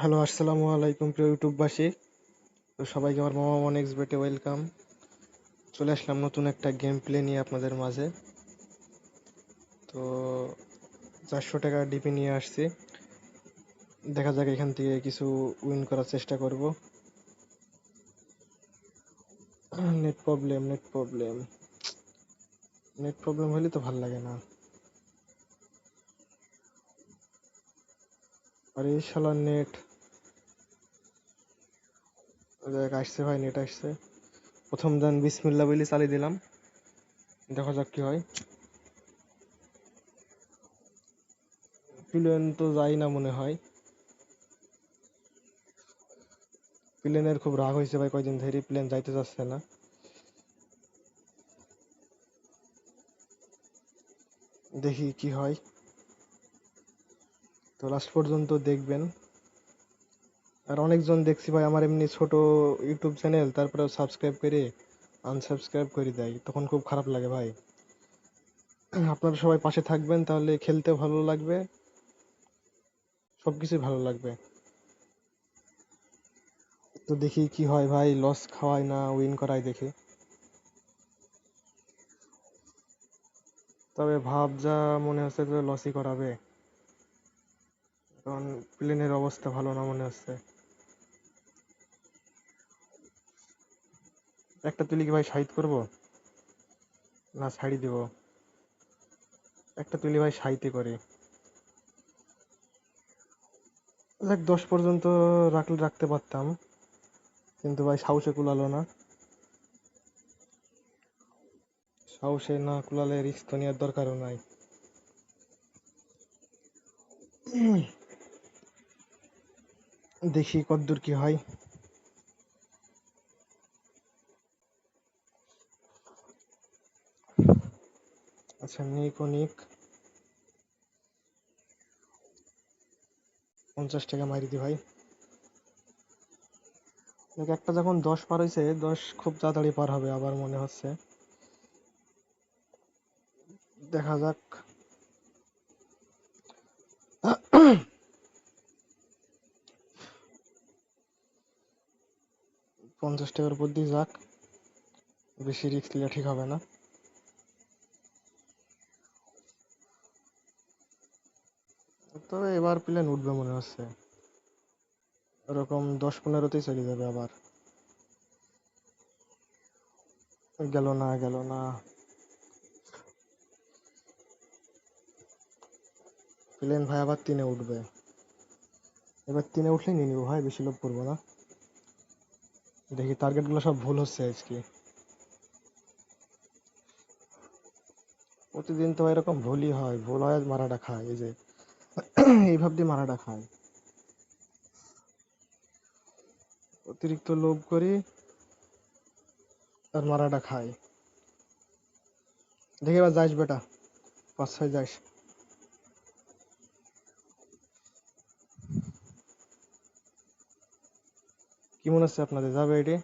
Hello, আসসালামু আলাইকুম প্রিয় ইউটিউববাসী। তো সবাইকে আমার মামা ওয়ান এক্স বেটে ওয়েলকাম। চলে আসলাম নতুন একটা গেম প্লে নিয়ে আপনাদের মাঝে। তো চারশো টাকা ডিপি নিয়ে আসছি। দেখা যাক এখান থেকে কিছু উইন করার চেষ্টা করব। Net problem net problem net problem হলে তো ভালো লাগে না। আরে শালার নেট দেখ আসছে ভাই নেট আসছে। প্রথম দান বিসমিল্লা বলে চালিয়ে দিলাম। দেখা যাক কি হয়। প্লেন তো যাই না মনে হয়। প্লেনের খুব রাগ হয়েছে ভাই কয়দিন ধরে, প্লেন যাইতে যাচ্ছে না। দেখি কি হয়। তো লাস্ট পর্যন্ত দেখবেন। আর অনেকজন দেখছি ভাই, আমার এমনি ছোট ইউটিউব চ্যানেল তারপরে সাবস্ক্রাইব করে আনসাবস্ক্রাইব করে দেয়। তখন খুব খারাপ লাগে ভাই। আপনারা সবাই পাশে থাকবেন, তাহলে খেলতে ভালো লাগবে সব ভালো লাগবে। তো দেখি কি হয় ভাই লস খাওয়ায় না উইন করায় দেখি। তবে ভাব যা মনে হচ্ছে লসই করাবে। কারণ প্লেনের অবস্থা ভালো না মনে হচ্ছে। একটা তুলি কি ভাই সাইড করব? না, ছাড়ি দিব। একটা তুলি ভাই সাইতে করে। দেখ দশ পর্যন্ত রাখলে রাখতে পারতাম। কিন্তু ভাই সাহসে কুলালো না। সাহসে না কুলালে রিস্ক তো নেওয়ার দরকারও নাই। দেখি কতদূর কি হয়। আচ্ছা নিক ও পঞ্চাশ টাকা মারি দি ভাই। দেখ একটা যখন দশ পার হয়েছে দশ খুব তাড়াতাড়ি পার হবে আবার মনে হচ্ছে। দেখা যাক। পঞ্চাশ টাকার উপর দিয়ে যাক। বেশি রিস্ক নিলে ঠিক হবে না। তবে এবার প্লেন উঠবে মনে হচ্ছে। এরকম দশ পনেরোতেই চলে যাবে আবার। গেল না গেল না। প্লেন ভাই আবার তিনে উঠবে। এবার তিনে উঠলেই নিয়ে নিবো ভাই, বেশি লোভ করব না। দেখি টার্গেটগুলো সব ভুল হচ্ছে আজকে। প্রতিদিন তো এরকম ভুলই হয়, ভুল হয় মারাটা খায়, এই যে এই ভাব দিয়ে মারাটা খায়। অতিরিক্ত লোভ করি আর মারাটা খাই দেখি এবার যাইস বেটা পাঁচ ছয় যাইস। কি মনে হচ্ছে আপনাদের, যাবে এটি?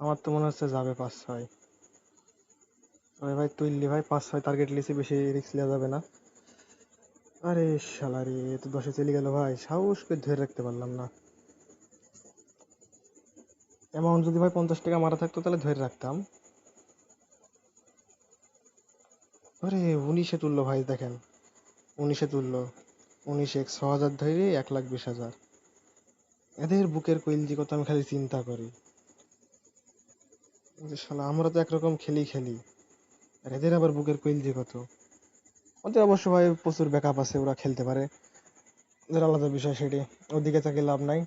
আমার তো মনে হচ্ছে যাবে পাঁচ ছয় তবে ভাই, তুললি ভাই পাঁচ ছয় টার্গেট লিসি বেশি রিস্ক নেওয়া যাবে না। আরে শালা রে, এ তো দশে চলে গেল ভাই, সাহস করে ধরে রাখতে পারলাম না। অ্যামাউন্ট যদি ভাই পঞ্চাশ টাকা মারা থাকতো, তাহলে ধরে রাখতাম। আরে, উনিশে তুললো ভাই, দেখেন। উনিশে তুললো। উনিশে ছ হাজার ধরে এক লাখ বিশ হাজার। এদের বুকের কইলজি কত, আমি খালি চিন্তা করি। শালা, আমরা তো একরকম খেলি খেলি। আর এদের আবার বুকের কইলজি কত? ওদের অবশ্য ভাই প্রচুর ব্যাকআপ আছে, ওরা খেলতে পারে। ওদের আলাদা বিষয় সেটি। ওদিকে তাকে লাভ নাই।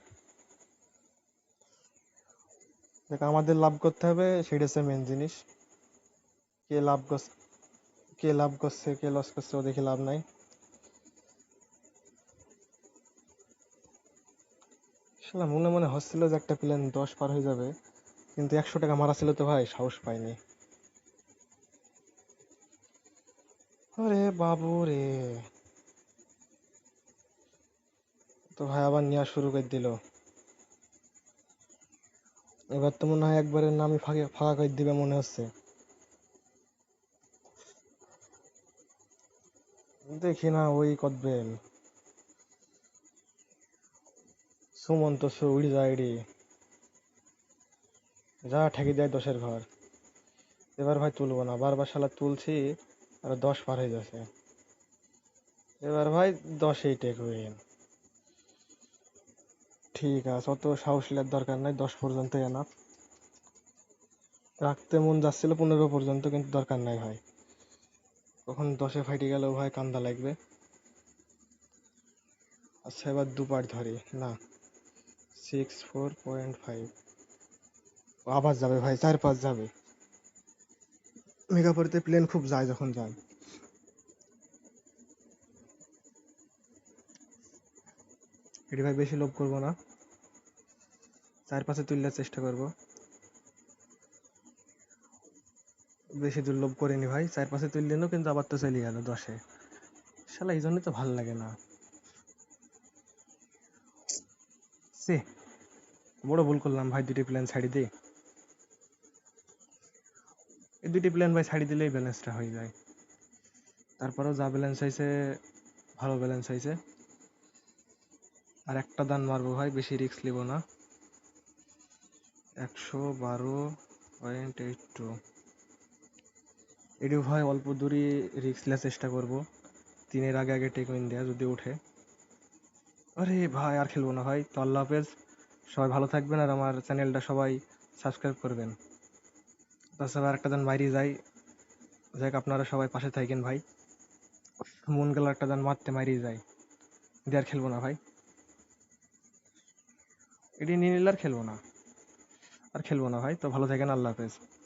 দেখ, আমাদের লাভ করতে হবে, সেটা হচ্ছে মেন জিনিস। কে লাভ করছে, কে লাভ করছে, কে লস করছে ও দেখে লাভ নাই। মনে মনে হচ্ছিল যে একটা প্লেন দশ পার হয়ে যাবে, কিন্তু একশো টাকা মারা ছিল তো ভাই, সাহস পাইনি আরে বাবু রে তো ভাই আবার নেওয়া শুরু করে দিল। এবার তো মনে হয় একবারে নামই ফাঁকা করে দিবে মনে হচ্ছে। দেখি না ওই কদবেল সুমন্ত সু উড়ি যায় রে। যা ঠেকে দেয় দশের ঘর। এবার ভাই তুলবো না, বারবার শালা তুলছি। আর দশ পার হয়ে যাচ্ছে। এবার ভাই দশেই টেক উইন ঠিক আছে, অত সাহস নেওয়ার দরকার নাই, দশ পর্যন্ত এনাফ রাখতে মন যাচ্ছিল পনেরো পর্যন্ত, কিন্তু দরকার নাই ভাই। কখন দশে ফাইটে গেলেও ভাই, কান্দা লাগবে। আচ্ছা এবার দু পার্ট ধরি। না সিক্স ফোর পয়েন্ট ফাইভ আবার যাবে ভাই, চার পাঁচ যাবে। মেগাপুরিতে প্লেন খুব যায় যখন যায়। এটি ভাই বেশি লোভ করব না। চার পাঁচে তুললে চেষ্টা করব। বেশি দূর লোভ করিনি ভাই চার পাঁচে তুললেনও কিন্তু আবার তো চলে গেল দশে। শালা এই জন্যই তো ভালো লাগে না। সে বড় ভুল করলাম ভাই দুটি প্ল্যান ছাড়ি দিই এই দুটি প্ল্যান ভাই ছাড়ি দিলেই ব্যালেন্সটা হয়ে যায়। তারপরেও যা ব্যালেন্স হয়েছে, ভালো ব্যালেন্স হয়েছে। আর একটা দান মারবো ভাই, বেশি রিস্ক নেব না। একশো বারো পয়েন্ট এইট টু এটিও ভাই অল্প দূরই রিক্স নেওয়ার চেষ্টা করব। তিনের আগে আগে টেক উইন দেওয়া যদি ওঠে। আরে ভাই, আর খেলব না ভাই। তো আল্লাহ হাফেজ। সবাই ভালো থাকবেন আর আমার চ্যানেলটা সবাই সাবস্ক্রাইব করবেন। তাছাড়া আর একটা দান বাইরে যাই। যাই হোক, আপনারা সবাই পাশে থাকেন ভাই। মন গেল একটা দান মারতে মারি যায় দিয়ে আর খেলব না ভাই। এটি নিয়ে নিলে আর খেলব না। আর খেলব না ভাই। তো ভালো থাকেন, আল্লাহ হাফেজ।